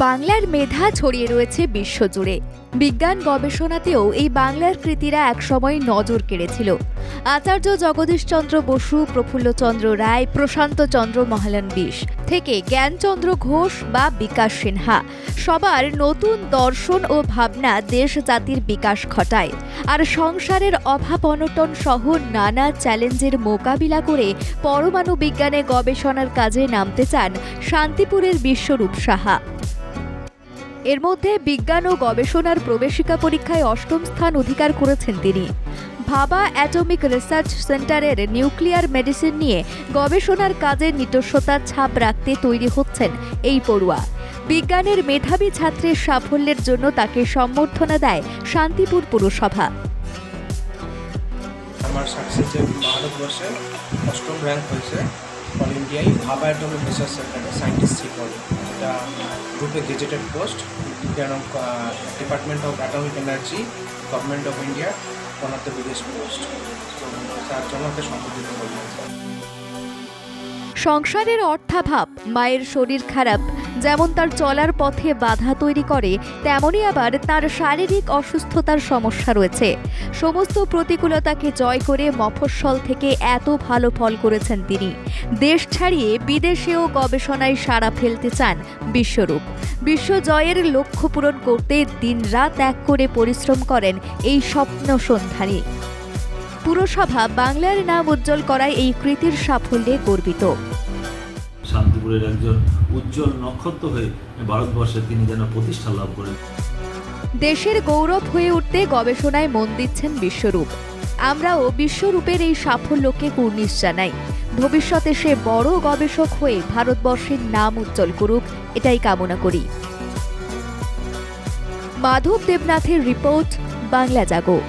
বাংলার মেধা ছড়িয়ে রয়েছে বিশ্বজুড়ে। বিজ্ঞান গবেষণাতেও এই বাংলার কৃতিরা একসময় নজর কেড়েছিল। আচার্য জগদীশচন্দ্র বসু, প্রফুল্লচন্দ্র রায় প্রশান্ত চন্দ্র মহালন বিশ থেকে জ্ঞানচন্দ্র ঘোষ বা বিকাশ সিনহা। সবার নতুন দর্শন ও ভাবনা দেশ জাতির বিকাশ ঘটায়। আর সংসারের অভাব অনটন সহ নানা চ্যালেঞ্জের মোকাবিলা করে পরমাণু বিজ্ঞানে গবেষণার কাজে নামতে চান শান্তিপুরের বিশ্বরূপ সাহা। এর মধ্যে বিজ্ঞান ও গবেষণার প্রবেশিকা পরীক্ষায় অষ্টম স্থান অধিকার করেছেন তিনি। ভাবা অ্যাটমিক রিসার্চ সেন্টারের নিউক্লিয়ার মেডিসিন নিয়ে গবেষণার কাজে নিজস্বতার ছাপ রাখতে তৈরি হচ্ছেন এই পড়ুয়া। বিজ্ঞানের মেধাবী ছাত্রের সাফল্যের জন্য তাকে সম্বর্ধনা দেয় শান্তিপুর পুরসভা। আমার অষ্টম র্যাঙ্ক হয়েছে অল ইন্ডিয়ায় ভাবা অ্যাটমিক রিসার্চ সেন্টারে এটা গ্রুপে gazetted post department of atomic energy government of India one of the biggest post তার জন্য ওকে সম্বোধিত হয়েছে। সংসারের অর্থাভাব, মায়ের শরীর খারাপ যেমন তার চলার পথে বাধা তৈরি করে তেমনই আবার তার শারীরিক অসুস্থতার সমস্যা রয়েছে। সমস্ত প্রতিকূলতাকে জয় করে মফস্বল থেকে এত ভালো ফল করেছেন তিনি। দেশ ছাড়িয়ে বিদেশেও গবেষণায় সাড়া ফেলতে চান বিশ্বরূপ। বিশ্ব জয়ের লক্ষ্য পূরণ করতে দিনরাত এক করে পরিশ্রম করেন এই স্বপ্ন সন্ধানী। পুরসভা বাংলার নাম উজ্জ্বল করায় এই কৃতির সাফল্যে গর্বিত। শান্তিপুরের একজন উজ্জ্বল নক্ষত্র হয়ে ভারতবর্ষে তিনি যেন প্রতিষ্ঠা লাভ করেন। দেশের গৌরব হয়ে উঠতে গবেষণায় মন দিচ্ছেন বিশ্বরূপ। আমরাও বিশ্বরূপের এই সাফল্যকে কুর্নিশ জানাই। ভবিষ্যতে সে বড় গবেষক হয়ে ভারতবর্ষের নাম উজ্জ্বল করুক, এটাই কামনা করি। মাধব দেবনাথের রিপোর্ট, বাংলা জাগো।